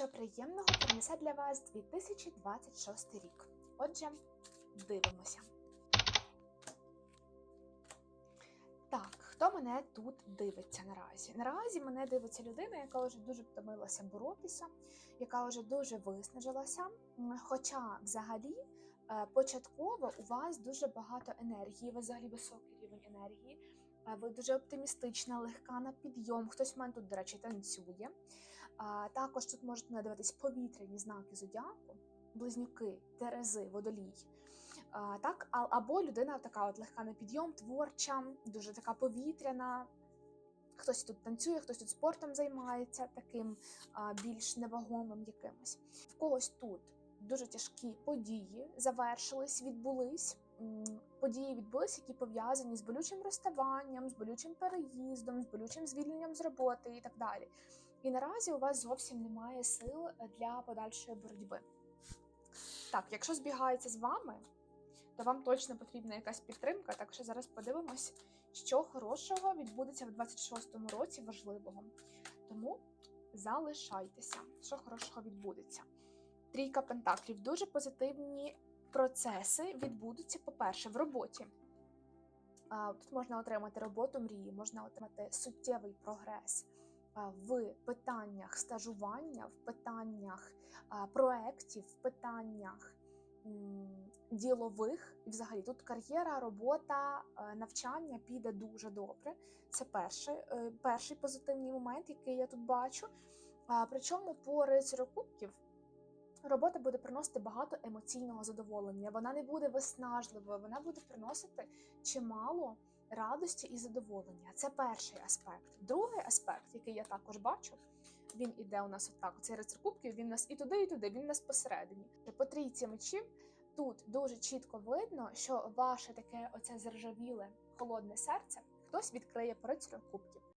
що приємного принесе для вас 2026 рік. Отже, дивимося. Так, хто мене тут дивиться наразі? Наразі мене дивиться людина, яка вже дуже втомилася боротися, яка вже дуже виснажилася. Хоча, взагалі, е, початково у вас дуже багато енергії, у взагалі високий рівень енергії. Ви дуже оптимістична, легка на підйом. Хтось в мене тут, до речі, танцює. Також тут можуть надивитись повітряні знаки зодіаку, близнюки, терези, водолій. Так, або людина така от легка на підйом, творча, дуже така повітряна. Хтось тут танцює, хтось тут спортом займається, таким більш невагомим якимось. В когось тут дуже тяжкі події завершились, відбулись. Події відбулись, які пов'язані з болючим розставанням, з болючим переїздом, з болючим звільненням з роботи і так далі. І наразі у вас зовсім немає сил для подальшої боротьби. Так, якщо збігається з вами, то вам точно потрібна якась підтримка. Так що зараз подивимось, що хорошого відбудеться в 26-му році важливого. Тому залишайтеся, що хорошого відбудеться. Трійка пентаклів дуже позитивні процеси відбудуться, по-перше, в роботі. Тут можна отримати роботу мрії, можна отримати суттєвий прогрес в питаннях стажування, в питаннях проєктів, в питаннях ділових. І взагалі тут кар'єра, робота, навчання піде дуже добре. Це перший, е, перший позитивний момент, який я тут бачу. Причому по рицарю кубків робота буде приносити багато емоційного задоволення. Вона не буде виснажливою, вона буде приносити чимало радості і задоволення. Це перший аспект. Другий аспект, який я також бачу, він іде у нас отак. Цей рицар кубків, він у нас і туди, і туди, він у нас посередині. По трійці мечів тут дуже чітко видно, що ваше таке оце заржавіле холодне серце хтось відкриє по рицарю кубків.